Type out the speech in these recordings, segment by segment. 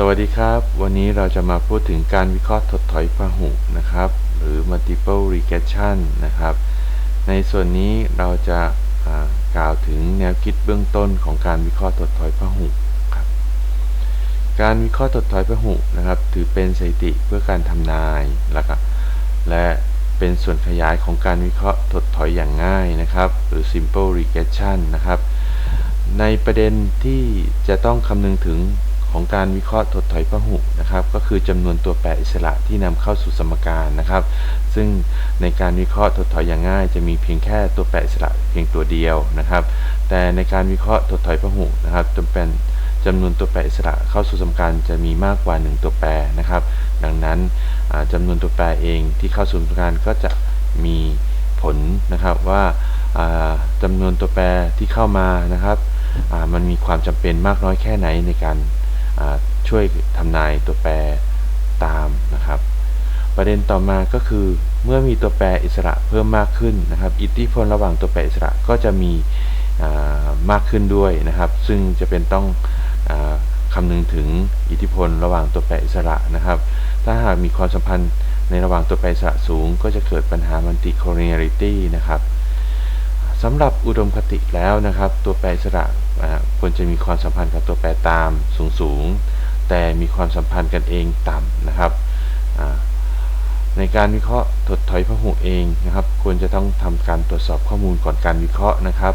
สวัสดีครับ วันนี้เราจะมาพูดถึงการวิเคราะห์ถดถอยพหุนะครับ หรือ multiple regression นะครับ ในส่วนนี้เราจะกล่าวถึงแนวคิดเบื้องต้นของการวิเคราะห์ถดถอยพหุครับการวิเคราะห์ถดถอยพหุนะครับ ถือเป็นสถิติเพื่อการทำนายแลและเป็นส่วนขยายของการวิเคราะห์ถดถอยอย่างง่ายนะครับ หรือ simple regression นะครับ ในประเด็นที่จะต้องคำนึงถึง ของการวิเคราะห์ถดถอยพหุนะครับ ก็คือจำนวนตัวแปรอิสระที่นำเข้าสู่สมการนะครับ ซึ่งในการวิเคราะห์ถดถอยอย่างง่าย จะมีเพียงแค่ตัวแปรอิสระเพียงตัวเดียวนะครับ แต่ในการวิเคราะห์ถดถอยพหุนะครับจำเป็นจำนวนตัวแปรอิสระเข้าสู่สมการจะมีมากกว่า 1 ตัวแปรนะครับ ดังนั้นจำนวนตัวแปรเองที่เข้าสู่สมการก็จะมีผลนะครับว่าจำนวนตัวแปรที่เข้ามานะครับมันมีความจำเป็นมากน้อยแค่ไหนในการ ช่วยทำนายตัวแปรตามนะครับ ประเด็นต่อมาก็คือเมื่อมีตัวแปรอิสระเพิ่มมากขึ้นนะครับ อิทธิพลระหว่างตัวแปรอิสระก็จะมีมากขึ้นด้วยนะครับ ซึ่งจะเป็นต้องอคำนึงถึงอิทธิพลระหว่างตัวแปรอิสระนะครับ ถ้าหากมีความสัมพันธ์ในระหว่างตัวแปรอิสระสูง ก็จะเกิดปัญหามัลติโคเนริตี้นะครับสำหรับอุดมคติแล้วนะครับ ตัวแปรอิสระ ควรจะมีความสัมพันธ์กับตัวแปรตามสูงสูงแต่มีความสัมพันธ์กันเองต่ำนะครับ ในการวิเคราะห์ถดถอยพหุเองนะครับ ควรจะต้องทำการตรวจสอบข้อมูลก่อนการวิเคราะห์นะครับ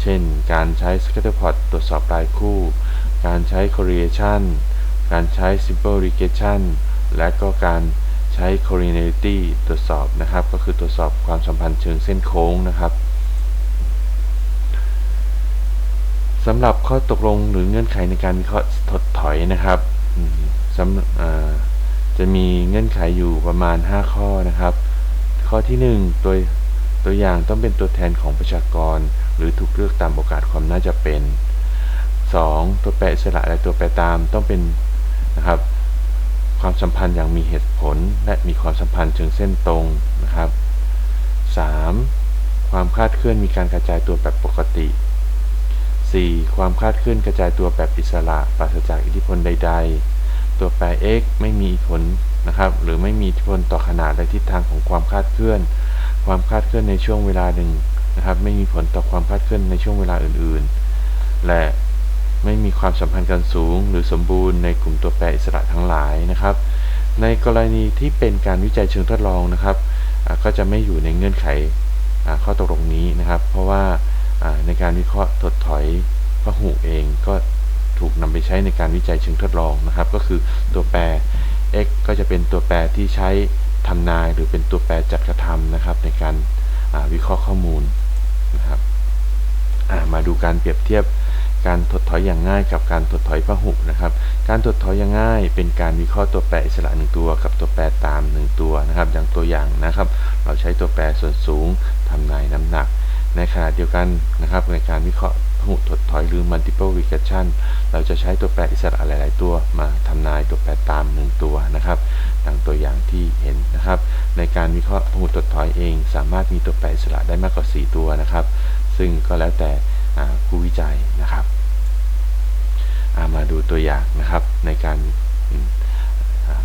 เช่น การใช้ scatterplot ตรวจสอบรายคู่ การใช้ correlation การใช้ simple regression และก็การใช้ collinearity ตรวจสอบนะครับ ก็คือตรวจสอบความสัมพันธ์เชิงเส้นโค้งนะครับ สำหรับข้อตกลงหรือเงื่อนไขในการวิเคราะห์ถดถอยนะครับจะมีเงื่อนไขอยู่ประมาณ 5 ข้อนะครับ ข้อที่ 1 ตัวตัวอย่างต้องเป็นตัวแทนของประชากร หรือถูกเลือกตามโอกาสความน่าจะเป็น 2. ตัวแปรอิสระและตัวแปรตามต้องเป็นนะครับ ความสัมพันธ์อย่างมีเหตุผล และมีความสัมพันธ์เชิงเส้นตรงนะครับ 3. ความคาดเคลื่อนมีการกระจายตัวแบบปกติ 4. ความคาดเคลื่อนกระจายตัวแบบอิสระ ปราศจากอิทธิพลใด ๆ ตัวแปร x ไม่มีผลนะครับ หรือไม่มีอิทธิพลต่อขนาดและทิศทางของความคาดเคลื่อน ความคาดเคลื่อนในช่วงเวลาหนึ่งนะครับ ไม่มีผลต่อความคาดเคลื่อนในช่วงเวลาอื่น ๆ และไม่มีความสัมพันธ์กันสูง หรือสมบูรณ์ในกลุ่มตัวแปรอิสระทั้งหลายนะครับ ในกรณีที่เป็นการวิจัยเชิงทดลองนะครับ ก็จะไม่อยู่ในเงื่อนไขข้อตกลงนี้นะครับ เพราะว่า ในการวิเคราะห์ถดถอยพหุเองก็ถูกนำไปใช้ในการวิจัยเชิงทดลองนะครับ ก็คือตัวแปร x ก็จะเป็นตัวแปรที่ใช้ทำนาย หรือเป็นตัวแปรจัดกระทำนะครับ ในการวิเคราะห์ข้อมูลนะครับมาดูการเปรียบเทียบการถดถอยอย่างง่ายกับการถดถอยพหุนะครับ การถดถอยอย่างง่าย เป็นการวิเคราะห์ตัวแปรอิสระหนึ่งตัว กับตัวแปรตามหนึ่งตัวนะครับ อย่างตัวอย่างนะครับ เราใช้ตัวแปรส่วนสูงทำนายน้ำหนัก ในขณะเดียวกันนะครับในการวิเคราะห์พหุถดถอยหรือ multiple regression เราจะใช้ตัวแปรอิสระหลาย ๆ ตัวมาทำนายตัวแปรตามหนึ่งตัวนะครับดังตัวอย่างที่เห็นนะครับ ในการวิเคราะห์พหุถดถอยเอง สามารถมีตัวแปรอิสระได้มากกว่า 4 ตัวนะครับ ซึ่งก็แล้วแต่ผู้วิจัยนะครับมาดูตัวอย่างนะครับในการ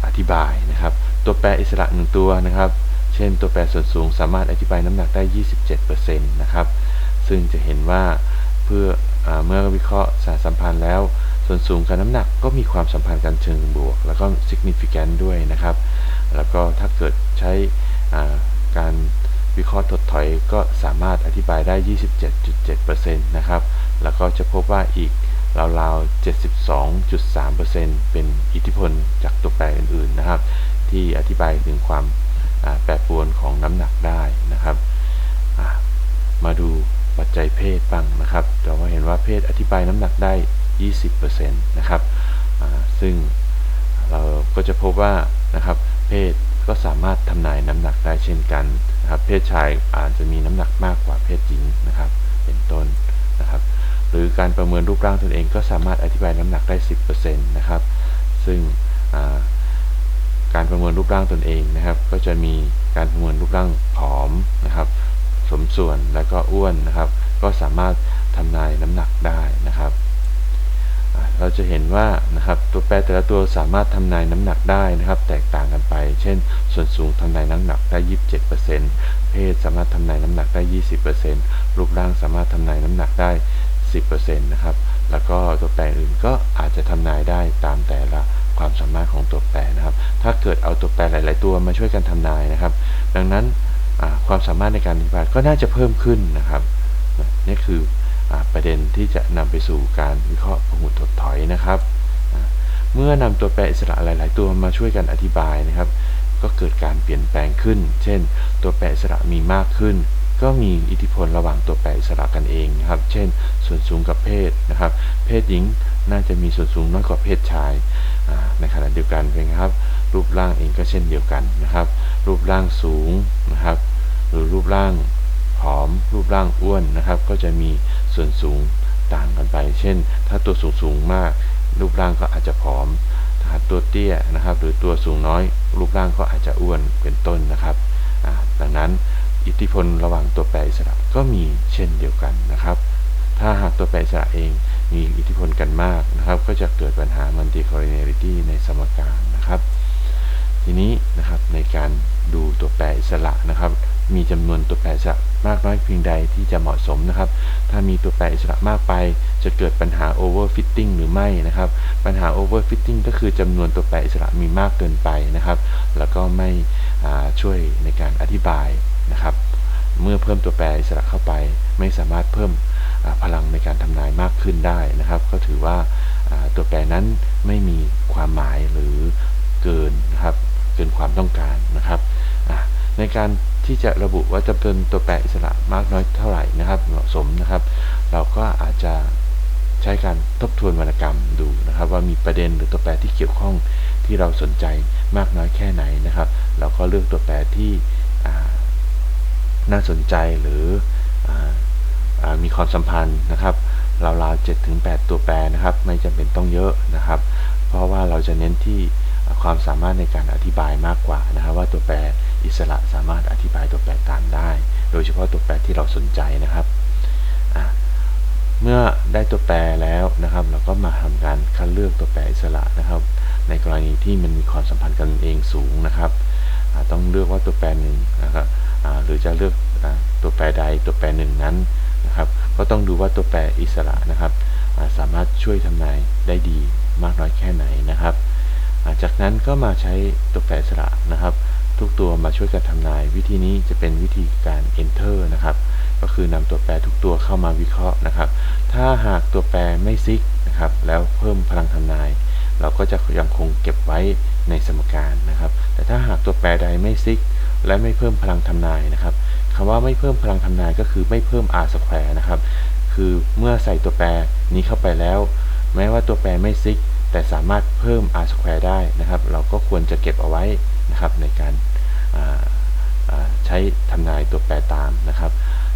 อธิบายนะครับ ตัวแปรอิสระหนึ่งตัวนะครับ ช่นตัวแปรส่วนสูงสามารถอธิบายน้ำหนักได้ 27%นะครับ ซึ่งจะเห็นว่าเพื่ออเมื่อวิเคราะห์สารสัมพันธ์แล้ว ส่วนสูงกับน้ำหนักก็มีความสัมพันธ์กันเชิงบวก แล้วก็ significant ด้วยนะครับ แล้วก็ถ้าเกิดใช้การวิเคราะห์ถดถอยก็สามารถอธิบายได้ 27.7%นะครับ แล้วก็จะพบว่าอีกราวๆ 72.3%เป็นอิทธิพลจากตัวแปรอื่นๆนะครับ ที่อธิบายถึงความ แปรปรวนของน้ำหนักได้นะครับ มาดูปัจจัยเพศบ้างนะครับ เราเห็นว่าเพศอธิบายน้ำหนักได้ 20%นะครับซึ่งเราก็จะพบว่านะครับเพศก็สามารถทำนายน้ำหนักได้เช่นกันนะครับเพศชายอาจจะมีน้ำหนักมากกว่าเพศหญิงนะครับ เป็นต้นนะครับหรือการประเมินรูปร่างตนเองก็สามารถอธิบายน้ำหนักได้ 10%นะครับ ซึ่ง การประเมินรูปร่างตนเองนะครับ ก็จะมีการประเมินรูปร่างผอมนะครับ สมส่วนและก็อ้วนนะครับ ก็สามารถทำนายน้ำหนักได้นะครับเราจะเห็นว่านะครับตัวแปรแต่ละตัวสามารถทำนายน้ำหนักได้นะครับ แตกต่างกันไป เช่น ส่วนสูงทำนายน้ำหนักได้ 27%เพศสามารถทำนายน้ำหนักได้ 20%รูปร่างสามารถทำนายน้ำหนักได้ 10%นะครับแล้วก็ตัวแปรอื่นก็อาจจะทำนายได้ตามแต่ละ ความสามารถของตัวแปรนะครับ ถ้าเกิดเอาตัวแปรหลาย ๆ ตัวมาช่วยกันทำนายนะครับ ดังนั้นความสามารถในการอธิบายก็น่าจะเพิ่มขึ้นนะครับ นี่คือประเด็นที่จะนำไปสู่การวิเคราะห์พหุถดถอยนะครับ เมื่อนำตัวแปรอิสระหลาย ๆ ตัวมาช่วยกันอธิบายนะครับ ก็เกิดการเปลี่ยนแปลงขึ้น เช่น ตัวแปรอิสระมีมากขึ้นก็มีอิทธิพลระหว่างตัวแปรอิสระกันเองนะครับ เช่น ส่วนสูงกับเพศนะครับ เพศหญิง น่าจะมีส่วนสูงน้อยกว่าเพศชายในขณะเดียวกันเป็นครับ รูปร่างเองก็เช่นเดียวกันนะครับ รูปร่างสูงนะครับ หรือรูปร่างผอม รูปร่างอ้วนนะครับ ก็จะมีส่วนสูงต่างกันไป เช่น ถ้าตัวสูงสูงมาก รูปร่างก็อาจจะผอมถ้าตัวเตี้ยนะครับ หรือตัวสูงน้อย รูปร่างก็อาจจะอ้วนเป็นต้นนะครับดังนั้นอิทธิพลระหว่างตัวแปรอิสระก็มีเช่นเดียวกันนะครับ ถ้าหากตัวแปรอิสระเอง มีอิทธิพลกันมากนะครับ ก็จะเกิดปัญหา multicollinearity ในสมการนะครับ ทีนี้นะครับในการดูตัวแปรอิสระนะครับ มีจำนวนตัวแปรอิสระมากน้อยเพียงใดที่จะเหมาะสมนะครับ ถ้ามีตัวแปรอิสระมากไป จะเกิดปัญหา overfitting หรือไม่นะครับ ปัญหา overfitting ก็คือจำนวนตัวแปรอิสระมีมากเกินไปนะครับ แล้วก็ไม่ช่วยในการอธิบายนะครับ เมื่อเพิ่มตัวแปรอิสระเข้าไป ไม่สามารถเพิ่ม พลังในการทำนายมากขึ้นได้นะครับ ก็ถือว่าตัวแปรนั้นไม่มีความหมายหรือเกินนะครับเกินความต้องการนะครับในการที่จะระบุว่าจะเป็นตัวแปรอิสระมากน้อยเท่าไหร่นะครับเหมาะสมนะครับ เราก็อาจจะใช้การทบทวนวรรณกรรมดูนะครับ ว่ามีประเด็นหรือตัวแปรที่เกี่ยวข้องที่เราสนใจมากน้อยแค่ไหนนะครับ เราก็เลือกตัวแปรที่น่าสนใจหรืออ มีความสัมพันธ์นะครับราวๆ7ถึง8ตัวแปรนะครับ ไม่จำเป็นต้องเยอะนะครับ เพราะว่าเราจะเน้นที่ความสามารถในการอธิบายมากกว่านะครับ ว่าตัวแปรอิสระสามารถอธิบายตัวแปรตามได้ โดยเฉพาะตัวแปรที่เราสนใจนะครับ เมื่อได้ตัวแปรแล้วนะครับ เราก็มาทำการคัดเลือกตัวแปรอิสระนะครับ ในกรณีที่มันมีความสัมพันธ์กันเองสูงนะครับต้องเลือกว่าตัวแปรหนึ่งนะครับหรือจะเลือกตัวแปรใดตัวแปรหนึ่งนั้น นะครับ ก็ต้องดูว่าตัวแปรอิสระนะครับ สามารถช่วยทำนายได้ดีมากน้อยแค่ไหนนะครับ จากนั้นก็มาใช้ตัวแปรอิสระนะครับ ทุกตัวมาช่วยกันทำนาย วิธีนี้จะเป็นวิธีการ enter นะครับ ก็คือนำตัวแปรทุกตัวเข้ามาวิเคราะห์นะครับ ถ้าหากตัวแปรไม่ซิกนะครับ แล้วเพิ่มพลังทำนาย เราก็จะยังคงเก็บไว้ในสมการนะครับ แต่ถ้าหากตัวแปรใดไม่ซิก และไม่เพิ่มพลังทำนายนะครับ คำว่าไม่เพิ่มพลังทำนายก็คือไม่เพิ่ม r square นะครับ คือเมื่อใส่ตัวแปรนี้เข้าไปแล้ว แม้ว่าตัวแปรไม่ซิก แต่สามารถเพิ่ม r square ได้นะครับ เราก็ควรจะเก็บเอาไว้นะครับในการใช้ทำนายตัวแปรตามนะครับ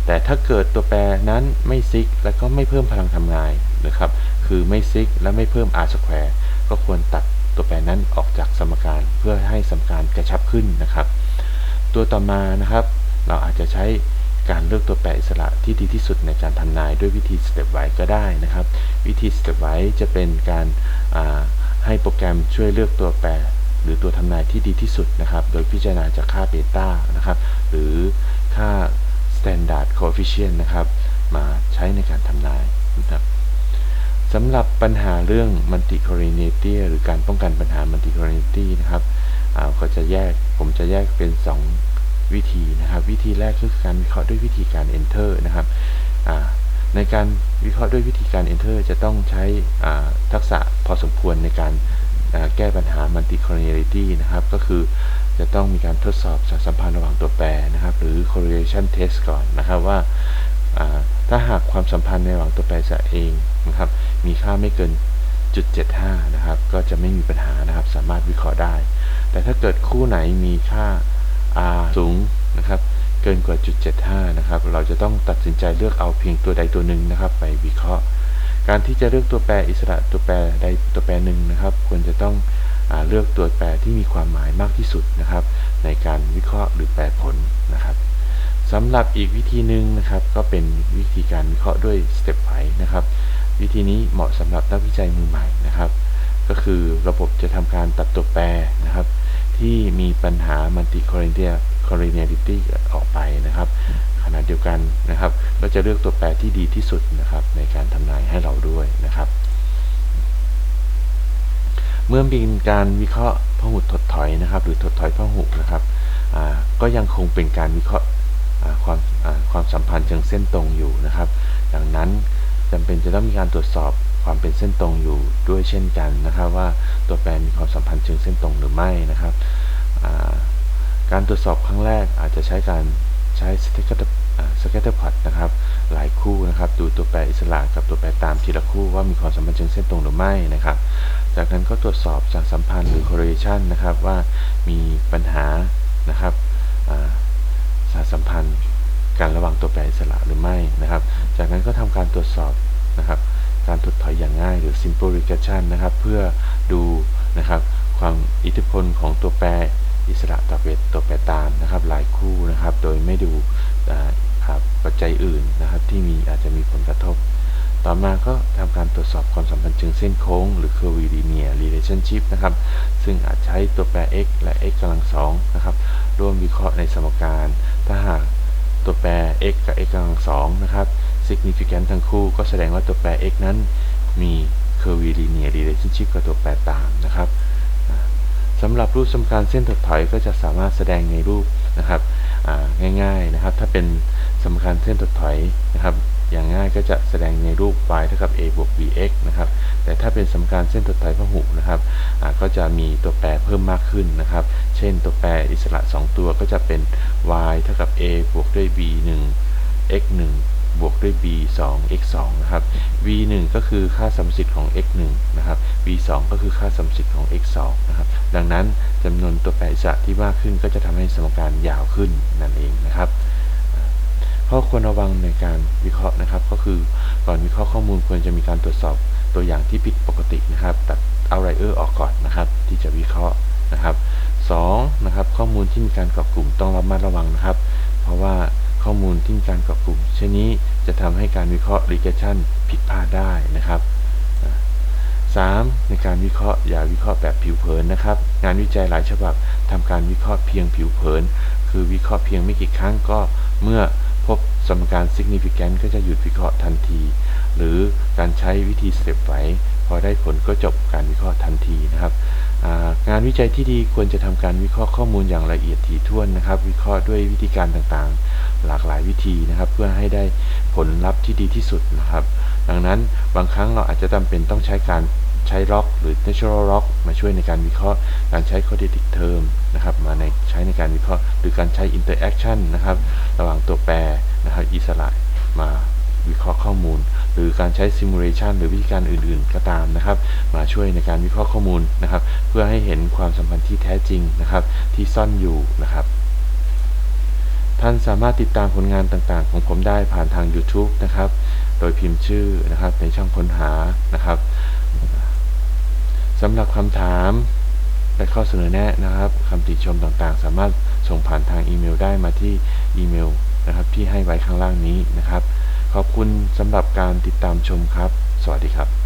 แต่ถ้าเกิดตัวแปรนั้นไม่ซิก แล้วก็ไม่เพิ่มพลังทำนายนะครับ คือไม่ซิก และไม่เพิ่ม r square ก็ควรตัดตัวแปรนั้นออกจากสมการเพื่อให้สมการกระชับขึ้นนะครับ ตัวต่อมานะครับ เราอาจจะใช้การเลือกตัวแปรอิสระที่ดีที่สุดในการทำนายด้วยวิธี step wise ก็ได้นะครับ วิธี step wise จะเป็นการให้โปรแกรมช่วยเลือกตัวแปร หรือตัวทำนายที่ดีที่สุดนะครับ โดยพิจารณาจากค่าเบต้านะครับ หรือค่า standard coefficient นะครับ มาใช้ในการทำนายนะครับสำหรับปัญหาเรื่อง multicollinearity หรือการป้องกันปัญหา multicollinearity นะครับก็จะแยกผมจะแยกเป็น 2 วิธีนะครับ วิธีแรกคือการวิเคราะห์ด้วยวิธีการ enter นะครับในการวิเคราะห์ด้วยวิธีการ enter จะต้องใช้ทักษะพอสมควรในการแก้ปัญหา multicollinearity นะครับ ก็คือจะต้องมีการทดสอบสัมพันธ์ระหว่างตัวแปรนะครับ หรือ correlation test ก่อนนะครับว่าถ้าหากความสัมพันธ์ในระหว่างตัวแปรจะเองนะครับ มีค่าไม่เกินจุด75 นะครับ ก็จะไม่มีปัญหานะครับ สามารถวิเคราะห์ได้ แต่ถ้าเกิดคู่ไหนมีค่า r สูงนะครับ เกินกว่าจุด75นะครับ เราจะต้องตัดสินใจเลือกเอาเพียงตัวใดตัวหนึ่งนะครับ ไปวิเคราะห์ การที่จะเลือกตัวแปรอิสระตัวแปรใดตัวแปรหนึ่งนะครับ ควรจะต้องอเลือกตัวแปรที่มีความหมายมากที่สุดนะครับ ในการวิเคราะห์หรือแปรผลนะครับสำหรับอีกวิธีหนึ่งนะครับ ก็เป็นวิธีการวิเคราะห์ด้วยสเต็ปไฟนะครับ วิธีนี้เหมาะสำหรับนักวิจัยมือใหม่นะครับ ก็คือระบบจะทำการตัดตัวแปรนะครับ ที่มีปัญหา multi collinearity ออกไปนะครับขณะเดียวกันนะครับ ก็จะเลือกตัวแปรที่ดีที่สุดนะครับ ในการทำนายให้เราด้วยนะครับ เมื่อมีการวิเคราะห์พหุถดถอยนะครับ หรือถดถอยพหุนะครับก็ยังคงเป็นการวิเคราะห์ความความสัมพันธ์เชิงเส้นตรงอยู่นะครับ ดังนั้นจำเป็นจะต้องมีการตรวจสอบ ความเป็นเส้นตรงอยู่ด้วยเช่นกันนะครับ ว่าตัวแปรมีความสัมพันธ์เชิงเส้นตรงหรือไม่นะครับการตรวจสอบครั้งแรกอาจจะใช้การใช้สเตกเตอร์สเกตเตอร์พอตนะครับหลายคู่นะครับ ดูตัวแปรอิสระกับตัวแปรตามทีละคู่ว่ามีความสัมพันธ์เชิงเส้นตรงหรือไม่นะครับ จากนั้นก็ตรวจสอบจากสัมพันธ์หรือ correlation นะครับว่ามีปัญหานะครับสารสัมพันธ์การระหว่างตัวแปรอิสระหรือไม่นะครับ จากนั้นก็ทำการตรวจสอบนะครับ การถดถอยอย่างง่ายหรือ simple regression นะครับ เพื่อดูนะครับความอิทธิพลของตัวแปรอิสระต่อเวทตัวแปรตามนะครับหลายคู่นะครับ โดยไม่ดูปัจจัยอื่นนะครับ ที่มีอาจจะมีผลกระทบ ต่อมาก็ทำการตรวจสอบความสัมพันธ์เชิงเส้นโค้ง หรือ curvilinear relationship นะครับ ซึ่งอาจใช้ตัวแปร x และ x กำลังสองนะครับร่วมวิเคราะห์ในสมการ ถ้าหากตัวแปร x กับ x กำลังสองนะครับ significant ทั้งคู่ก็แสดงว่าตัวแปร x นั้นมี curvilinear relationship กับตัวแปรตามนะครับสำหรับรูปสมการเส้นถดถอยก็จะสามารถแสดงในรูปนะครับง่ายๆนะครับ ถ้าเป็นสมการเส้นถดถอยนะครับอย่างง่ายก็จะแสดงในรูป y เท่ากับ a บวก bx นะครับ แต่ถ้าเป็นสมการเส้นถดถอยพหุนะครับ ก็จะมีตัวแปรเพิ่มมากขึ้นนะครับ เช่นตัวแปรอิสระ 2 ตัวก็จะเป็น y เท่ากับ a บวกด้วย b 1 x 1 บวกด้วย b 2 x 2นะครับ v 1ก็คือค่าสัมสิทธิ์ของ x 1นะครับ v 2ก็คือค่าสัมสิทธิ์ของ x 2นะครับ ดังนั้นจำนวนตัวแปรอิสระที่มากขึ้นก็จะทำให้สมการยาวขึ้นนั่นเองนะครับข้อควรระวังในการวิเคราะห์นะครับ ก็คือก่อนวิเคราะห์ข้อมูลควรจะมีการตรวจสอบตัวอย่างที่ผิดปกตินะครับ ตัดเอาไรเออร์ออกก่อนนะครับ ที่จะวิเคราะห์นะครับ2นะครับข้อมูลที่มีการเกาะกลุ่มต้องระมัดระวังนะครับ เพราะว่า ข้อมูลที่มีการเกาะกลุ่มเช่นนี้จะทำให้การวิเคราะห์ regression ผิดพลาดได้นะครับ 3. ในการวิเคราะห์อย่าวิเคราะห์แบบผิวเผินนะครับ งานวิจัยหลายฉบับทำการวิเคราะห์เพียงผิวเผิน คือวิเคราะห์เพียงไม่กี่ครั้งก็เมื่อพบสมการ significant ก็จะหยุดวิเคราะห์ทันที หรือการใช้วิธี step ไว้พอได้ผลก็จบการวิเคราะห์ทันทีนะครับงานวิจัยที่ดีควรจะทำการวิเคราะห์ข้อมูลอย่างละเอียดถี่ถ้วนนะครับ วิเคราะห์ด้วยวิธีการต่างๆ หลากหลายวิธีนะครับ เพื่อให้ได้ผลลัพธ์ที่ดีที่สุดนะครับ ดังนั้นบางครั้งเราอาจจะจำเป็นต้องใช้การใช้ล็อกหรือ natural lock มาช่วยในการวิเคราะห์ การใช้ quadratic term นะครับมาในใช้ในการวิเคราะห์ หรือการใช้ interaction นะครับ ระหว่างตัวแปรนะครับอิสระมาวิเคราะห์ข้อมูล หรือการใช้ simulation หรือวิธีการอื่นๆ ก็ตามนะครับ มาช่วยในการวิเคราะห์ข้อมูลนะครับ เพื่อให้เห็นความสัมพันธ์ที่แท้จริงนะครับ ที่ซ่อนอยู่นะครับ ท่านสามารถติดตามผลงานต่างๆ ของผมได้ผ่านทาง YouTube นะครับ โดยพิมพ์ชื่อนะครับในช่องค้นหานะครับสำหรับคำถามและข้อเสนอแนะนะครับคำติชมต่างๆ สามารถส่งผ่านทางอีเมลได้มาที่อีเมลนะครับที่ให้ไว้ข้างล่างนี้นะครับ ขอบคุณสำหรับการติดตามชมครับ สวัสดีครับ